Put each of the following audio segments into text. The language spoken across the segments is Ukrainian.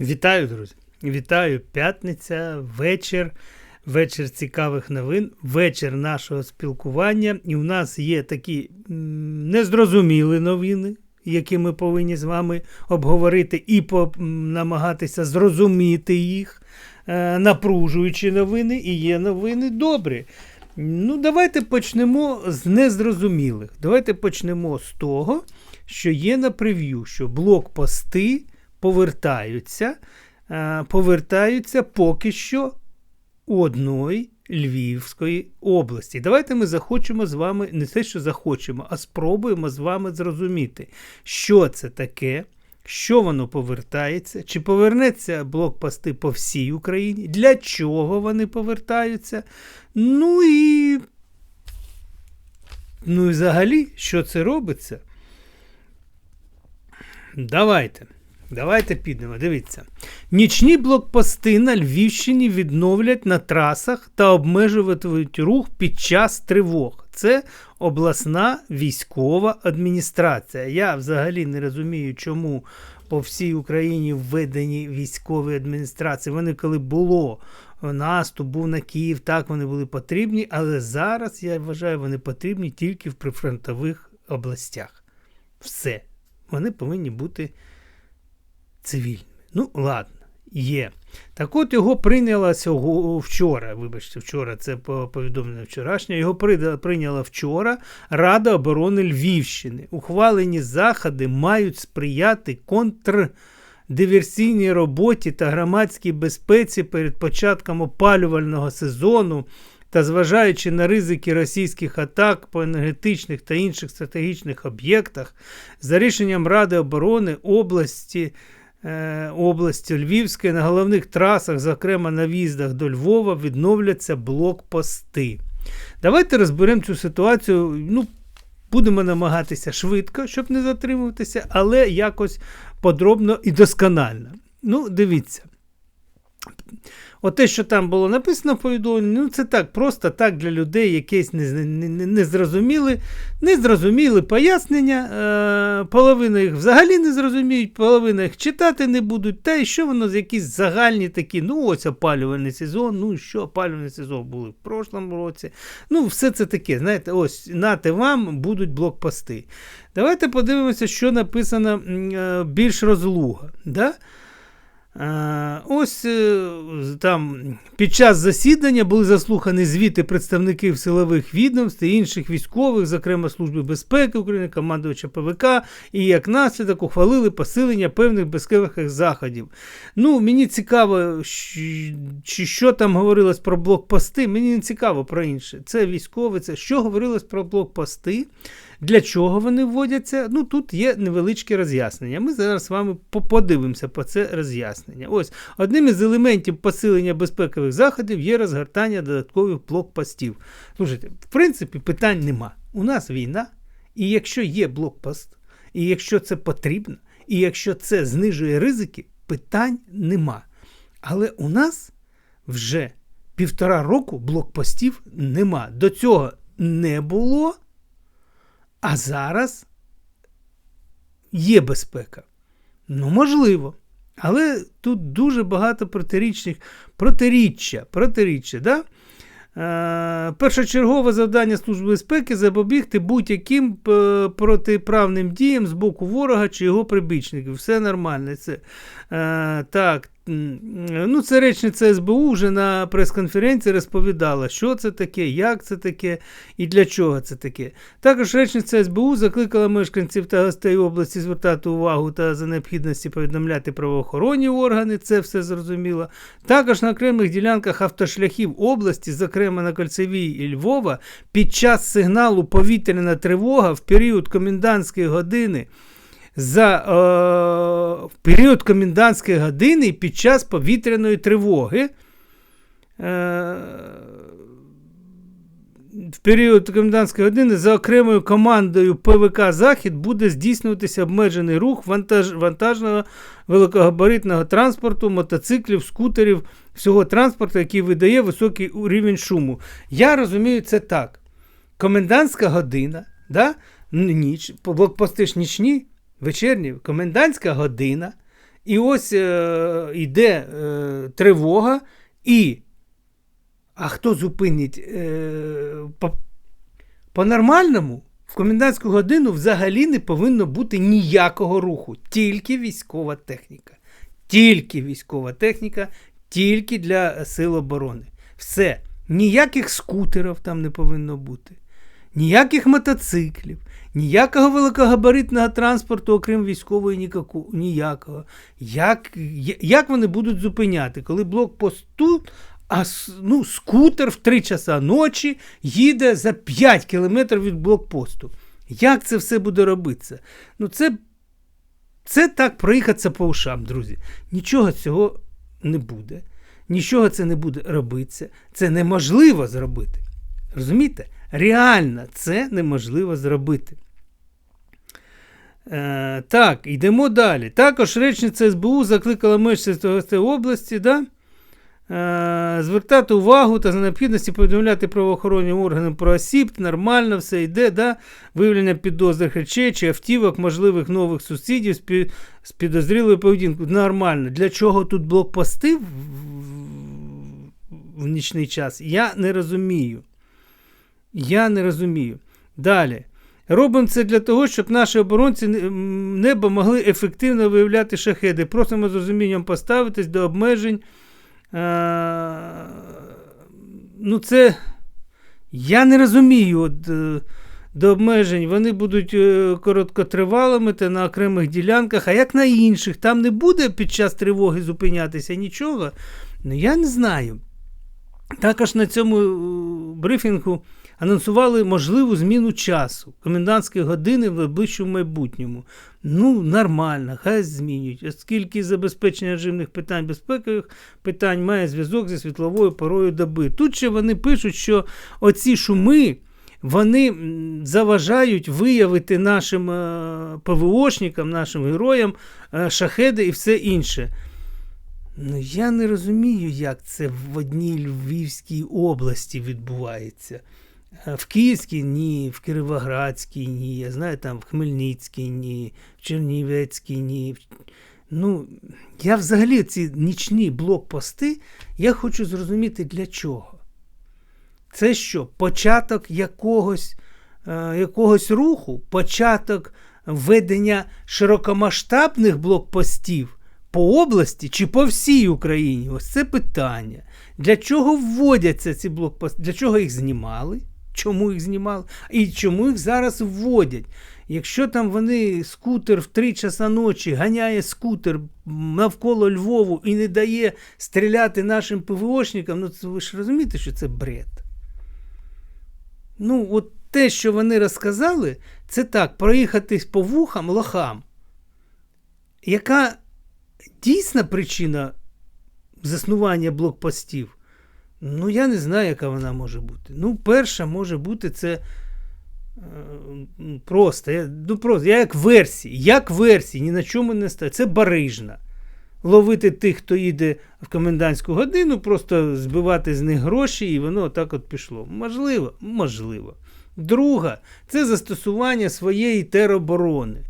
Вітаю, друзі! Вітаю! П'ятниця, вечір, вечір цікавих новин, вечір нашого спілкування. І у нас є такі незрозумілі новини, які ми повинні з вами обговорити і намагатися зрозуміти їх. Е, напружуючі новини, і є новини добрі. Ну, давайте почнемо з незрозумілих. Давайте почнемо з того, що є на прев'ю, що блокпости повертаються, е, повертаються поки що у одної Львівської області. Давайте ми захочемо з вами, не те, що захочемо, а спробуємо з вами зрозуміти, що це таке. Що воно повертається? Чи повернеться блокпости по всій Україні? Для чого вони повертаються? Ну і. Ну і взагалі, що це робиться? Давайте. Давайте підемо. Дивіться. Нічні блокпости на Львівщині відновлять на трасах та обмежуватимуть рух під час тривог. Це обласна військова адміністрація. Я взагалі не розумію, чому по всій Україні введені військові адміністрації. Вони коли було наступ, був на Київ, так вони були потрібні, але зараз я вважаю, вони потрібні тільки в прифронтових областях. Все. Вони повинні бути цивільними. Ну, ладно, є. Так от його прийняла сього, вчора. Вибачте, вчора це повідомлення вчорашнє. Його прийняла вчора Рада оборони Львівщини. Ухвалені заходи мають сприяти контрдиверсійній роботі та громадській безпеці перед початком опалювального сезону. Та зважаючи на ризики російських атак по енергетичних та інших стратегічних об'єктах, за рішенням Ради оборони області області Львівської на головних трасах, зокрема на в'їздах до Львова, відновляться блокпости. Давайте розберемо цю ситуацію. Ну, Будемо намагатися швидко, щоб не затримуватися, але якось подробно і досконально. Ну, дивіться. Оте, що там було написано в повідомленні, ну це так, просто так для людей якесь незрозуміле, незрозуміле пояснення. Е, половина їх взагалі не зрозуміють, половина їх читати не будуть. Та і що воно якісь загальні такі, ну ось опалювальний сезон, ну що опалювальний сезон були в прошлому році. Ну, все це таке, знаєте, ось нате вам будуть блокпости. Давайте подивимося, що написано е, більш розлуга. Да? Ось е, там під час засідання були заслухані звіти представників силових відомств і інших військових, зокрема Служби безпеки України, командувача ПВК, і як наслідок ухвалили посилення певних безпекових заходів. Ну, Мені цікаво, чи що там говорилось про блокпости. Мені не цікаво про інше. Це військове, це що говорилось про блокпости. Для чого вони вводяться? Ну тут є невеличке роз'яснення. Ми зараз з вами подивимося по це роз'яснення. Ось одним із елементів посилення безпекових заходів є розгортання додаткових блокпостів. Слушайте, в принципі, питань нема. У нас війна, і якщо є блокпост, і якщо це потрібно, і якщо це знижує ризики, питань нема. Але у нас вже півтора року блокпостів нема. До цього не було. А зараз є безпека. Ну, можливо. Але тут дуже багато протирічних протиріччя. протиріччя да? е, першочергове завдання Служби безпеки запобігти будь-яким е, протиправним діям з боку ворога чи його прибічників. Все нормально. Це, е, так, Ну, Це речниця СБУ вже на прес-конференції розповідала, що це таке, як це таке і для чого це таке. Також речниця СБУ закликала мешканців та гостей області звертати увагу та за необхідності повідомляти правоохоронні органи, це все зрозуміло. Також на окремих ділянках автошляхів області, зокрема на Кольцевій і Львова, під час сигналу повітряна тривога в період комендантської години за е, в період комендантської години під час повітряної тривоги. Е, в період комендантської години за окремою командою ПВК Захід буде здійснюватися обмежений рух вантаж, вантажного великогабаритного транспорту, мотоциклів, скутерів, всього транспорту, який видає високий рівень шуму. Я розумію це так. Комендантська година, да? ніч, блокпости ж нічні, вечірні, комендантська година. І ось е, йде е, тривога, і. А хто зупинить е, по, по-нормальному? В комендантську годину взагалі не повинно бути ніякого руху, тільки військова техніка. Тільки військова техніка, тільки для сил оборони. Все. Ніяких скутерів там не повинно бути, ніяких мотоциклів, ніякого великогабаритного транспорту, окрім військової, ніяку, ніякого. Як як вони будуть зупиняти, коли блокпосту, а ну, скутер в 3 часа ночі їде за 5 кілометрів від блокпосту? Як це все буде робитися? Ну, це, Це так проїхатися по ушам, друзі. Нічого цього не буде. Нічого це не буде робитися. Це неможливо зробити. Розумієте? Реально це неможливо зробити. Е, Так, йдемо далі. Також речниця СБУ закликала мешканців області да, е, звертати увагу та за необхідності повідомляти правоохоронним органам про осіб, нормально все йде, да, виявлення підозрих речей чи автівок, можливих нових сусідів з підозрілою поведінкою. Нормально. Для чого тут блокпости в, в нічний час? Я не розумію. Я не розумію. Далі. Робимо це для того, щоб наші оборонці неба могли ефективно виявляти шахеди. Просимо з розумінням поставитись до обмежень. А, ну, це я не розумію. От, е, До обмежень вони будуть е, короткотривалими та на окремих ділянках, а як на інших, там не буде під час тривоги зупинятися нічого. Ну, я не знаю. Також на цьому е, брифінгу анонсували можливу зміну часу, комендантської години в найближчому майбутньому. Ну, нормально, хай змінюють, оскільки забезпечення режимних питань безпекових питань має зв'язок зі світловою порою доби. Тут ще вони пишуть, що оці шуми. Вони заважають виявити нашим е, ПВОшникам, нашим героям е, шахеди і все інше. Ну, Я не розумію, як це в одній Львівській області відбувається. Е, в Київській ні, в Кіровоградській ні, я знаю, там в Хмельницькій ні, в Чернівецькій ні. Ну, Я взагалі ці нічні блокпости я хочу зрозуміти для чого. Це що? Початок якогось, е, якогось руху, початок введення широкомасштабних блокпостів по області чи по всій Україні? Ось це питання. Для чого вводяться ці блокпости? Для чого їх знімали? Чому їх знімали, і чому їх зараз вводять. Якщо там вони скутер в 3 часа ночі ганяє скутер навколо Львову і не дає стріляти нашим ПВОшникам, ну це ви ж розумієте, що це бред. Ну, от те, що вони розказали, це так, проїхатись по вухам лохам. Яка дійсна причина заснування блокпостів? Ну, я не знаю, яка вона може бути. Ну, перша може бути це е, просто. Я, ну, просто, я як версії, як версії, ні на чому не стає. Це барижна. Ловити тих, хто їде в комендантську годину, просто збивати з них гроші, і воно так от пішло. Можливо, можливо. Друга це застосування своєї тероборони.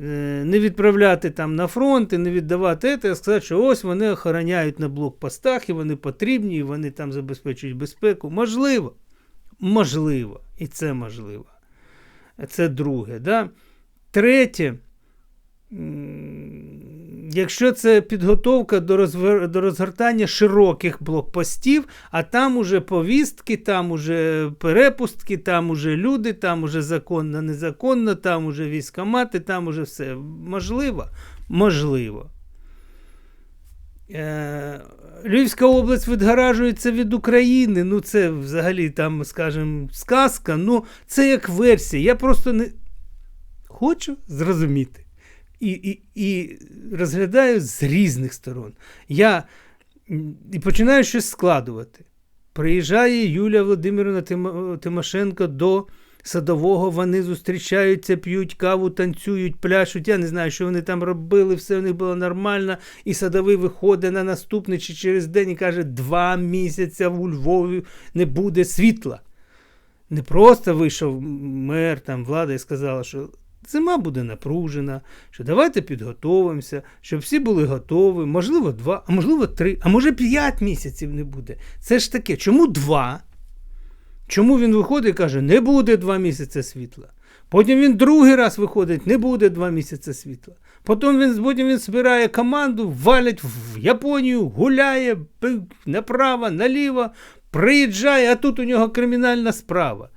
Е, не відправляти там на фронт і не віддавати це, а сказати, що ось вони охороняють на блокпостах, і вони потрібні, і вони там забезпечують безпеку. Можливо. Можливо. І це можливо. Це друге. Да? Третє. Якщо це підготовка до розвер... до розгортання широких блокпостів, а там уже повістки, там уже перепустки, там уже люди, там уже законно, незаконно, там уже військомати, там уже все. Можливо? Можливо. Е, Львівська область відгаражується від України. Ну, це взагалі, там, скажімо, сказка. Ну, це як версія. Я просто не хочу зрозуміти і і, розглядаю з різних сторон. Я і починаю щось складувати. Приїжджає Юлія Володимирівна Тимошенко до садового, вони зустрічаються, п'ють каву, танцюють, пляшуть. Я не знаю, що вони там робили, все у них було нормально. І садовий виходить на наступний чи через день і каже, два місяці у Львові не буде світла. Не просто вийшов мер, там влада і сказала, що зима буде напружена, що давайте підготовимося, щоб всі були готові, можливо, два, а можливо, три, а може п'ять місяців не буде. Це ж таке, чому два? Чому він виходить і каже, не буде два місяці світла? Потім він другий раз виходить, не буде два місяці світла. Потім він, потім він збирає команду, валять в Японію, гуляє направо, наліво, приїжджає, а тут у нього кримінальна справа.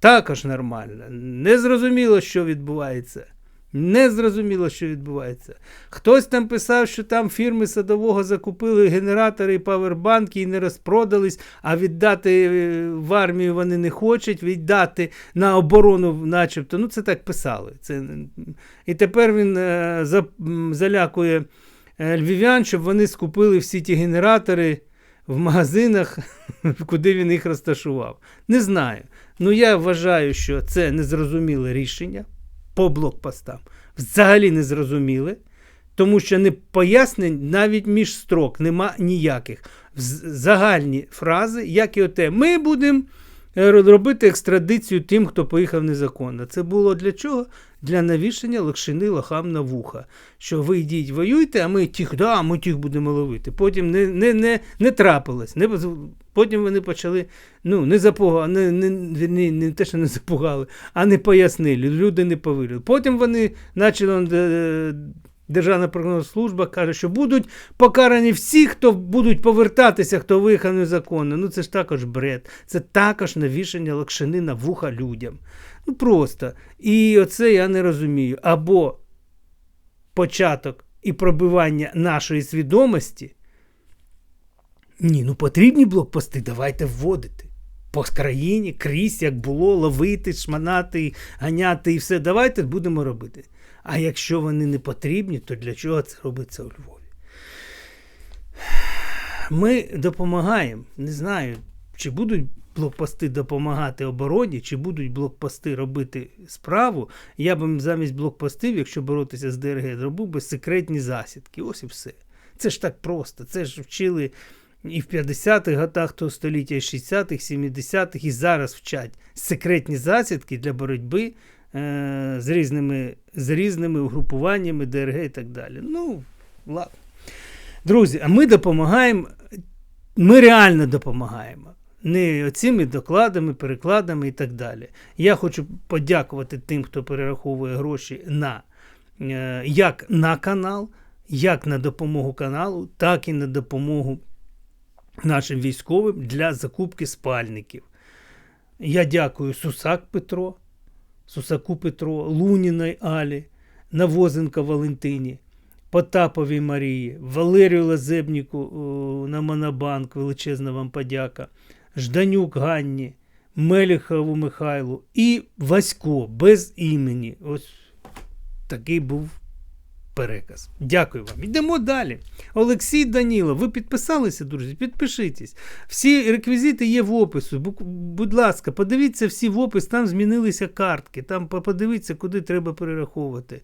Також нормально. Не зрозуміло, що відбувається. Не зрозуміло, що відбувається. Хтось там писав, що там фірми садового закупили генератори і павербанки і не розпродались, а віддати е, в армію вони не хочуть, віддати на оборону, начебто. Ну, це так писали. Це... І тепер він е, за... залякує е, львів'ян, щоб вони скупили всі ті генератори в магазинах, куди він їх розташував. Не знаю. Ну я вважаю, що це незрозуміле рішення по блокпостам. Взагалі незрозуміле, тому що не пояснень навіть між строк нема ніяких. Загальні фрази, як і оте, ми будемо е, робити екстрадицію тим, хто поїхав незаконно. Це було для чого? Для навішання локшини лохам на вуха. Що ви йдіть, воюйте, а ми тих, да, ми тих будемо ловити. Потім не, не, не, не трапилось. Не, потім вони почали, ну, не запугали, не, не, не, не те, що не запугали, а не пояснили. Люди не повірили. Потім вони почали. е, Державна прогнозна служба каже, що будуть покарані всі, хто будуть повертатися, хто виїхав незаконно. Ну це ж також бред. Це також навішання лакшини на вуха людям. Ну просто. І оце я не розумію. Або початок і пробивання нашої свідомості. Ні, ну потрібні блокпости, давайте вводити. По країні, крізь, як було, ловити, шманати, ганяти і все. Давайте будемо робити. А якщо вони не потрібні, то для чого це робиться у Львові? Ми допомагаємо. Не знаю, чи будуть блокпости допомагати обороні, чи будуть блокпости робити справу. Я б замість блокпостів, якщо боротися з ДРГ, зробив би секретні засідки. Ось і все. Це ж так просто. Це ж вчили і в 50-х годах того століття, і 60-х, 70-х, і зараз вчать секретні засідки для боротьби е, з різними, з різними угрупуваннями ДРГ і так далі. Ну, ладно. Друзі, а ми допомагаємо, ми реально допомагаємо. Не цими докладами, перекладами і так далі. Я хочу подякувати тим, хто перераховує гроші на е, як на канал, як на допомогу каналу, так і на допомогу нашим військовим для закупки спальників. Я дякую Сусак Петро, Сусаку Петро, Луніної Алі, Навозенко Валентині, Потаповій Марії, Валерію Лазебніку на Монобанк, величезна вам подяка, Жданюк Ганні, Меліхову Михайлу і Васько без імені. Ось такий був переказ. Дякую вам. Йдемо далі. Олексій Данілов, ви підписалися, друзі? Підпишитесь. Всі реквізити є в опису. Будь ласка, подивіться всі в опис, там змінилися картки. Там подивіться, куди треба перераховувати.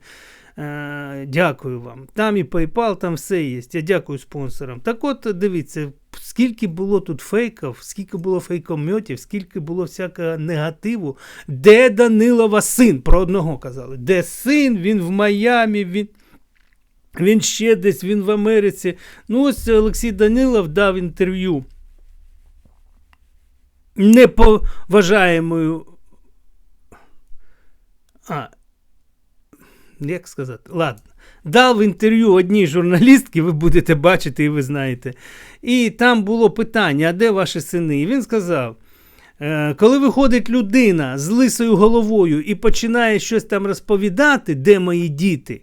Е, дякую вам. Там і PayPal, там все є. Я дякую спонсорам. Так от дивіться, скільки було тут фейків, скільки було фейкометів, скільки було всякого негативу. Де Данилова син? Про одного казали. Де син? Він в Майамі, він. Він ще десь, він в Америці. Ну, ось Олексій Данилов дав інтерв'ю неповажаємою. А, як сказати? Ладно. Дав інтерв'ю одній журналістці, ви будете бачити і ви знаєте. І там було питання: а де ваші сини? І він сказав. Е, Коли виходить людина з лисою головою і починає щось там розповідати, де мої діти,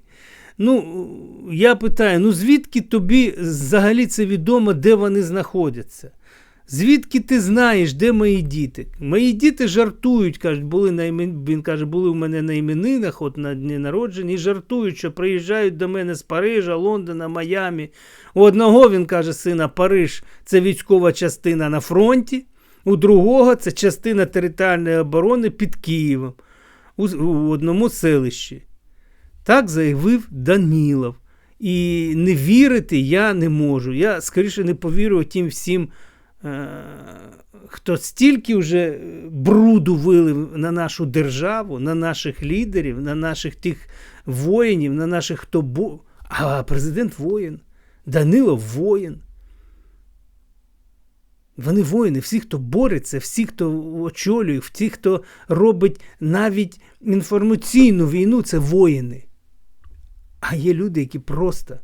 ну, я питаю: ну звідки тобі взагалі це відомо, де вони знаходяться? Звідки ти знаєш, де мої діти? Мої діти жартують, кажуть, були на імен... він каже, були в мене на іменинах, от на дні народження, і жартують, що приїжджають до мене з Парижа, Лондона, Майамі. У одного він каже, сина, Париж це військова частина на фронті, у другого це частина територіальної оборони під Києвом, у, у одному селищі. Так заявив Данілов. І не вірити я не можу. Я скоріше не повірю тим всім хто стільки вже е, бруду вилив на нашу державу, на наших лідерів, на наших тих воїнів, на наших хто бо. А президент воїн, Данило воїн. Вони воїни, всі, хто бореться, всі, хто очолює, всі, хто робить навіть інформаційну війну, це воїни. А є люди, які просто,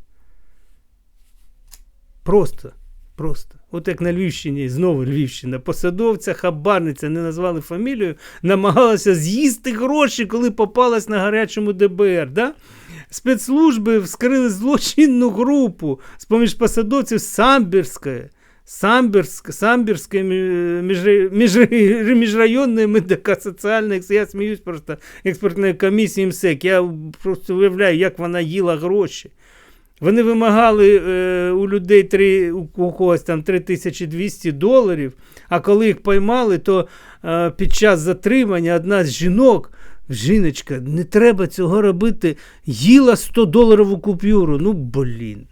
просто, просто. От як на Львівщині, знову Львівщина, посадовця, хабарниця, не назвали фамілію, намагалася з'їсти гроші, коли попалась на гарячому ДБР. Да? Спецслужби вскрили злочинну групу з поміж посадовців Самбірської. Самбірськ, Самбірської між, між, міжрайонної медико-соціальної, я сміюсь просто експертної комісії МСЕК. Я просто уявляю, як вона їла гроші. Вони вимагали е, у людей три, у когось там 3200 доларів, а коли їх поймали, то е, під час затримання одна з жінок, жіночка, не треба цього робити, їла 100 доларову купюру. Ну, блін.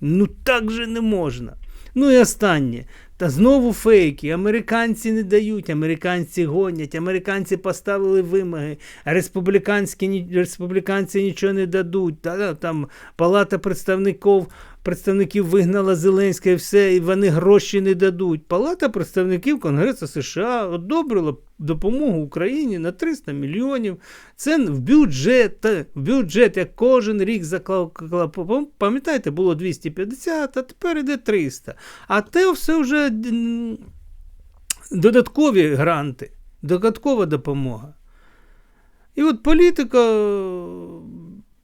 Ну так же не можна. Ну і останнє. Та знову фейки. Американці не дають, американці гонять, американці поставили вимоги, республіканці нічого не дадуть. Та, там Палата представників, представників вигнала Зеленська і все, і вони гроші не дадуть. Палата представників Конгресу США одобрила допомогу Україні на 300 мільйонів. Це в бюджет, в бюджет, як кожен рік заклав. клав- Пам'ятаєте, було 250, а тепер іде 300. А те все вже додаткові гранти, додаткова допомога. І от політика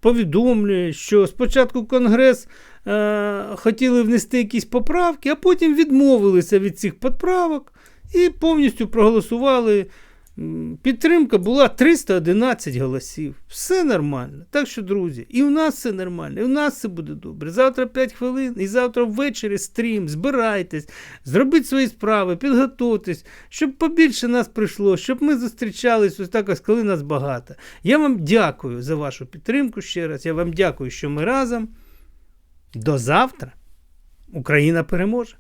повідомлює, що спочатку Конгрес е, хотіли внести якісь поправки, а потім відмовилися від цих поправок і повністю проголосували. Підтримка була 311 голосів. Все нормально. Так що, друзі, і в нас все нормально, і в нас все буде добре. Завтра 5 хвилин, і завтра ввечері стрім. Збирайтесь, зробіть свої справи, підготуйтесь, щоб побільше нас прийшло, щоб ми зустрічались ось так, коли нас багато. Я вам дякую за вашу підтримку ще раз. Я вам дякую, що ми разом. До завтра. Україна переможе.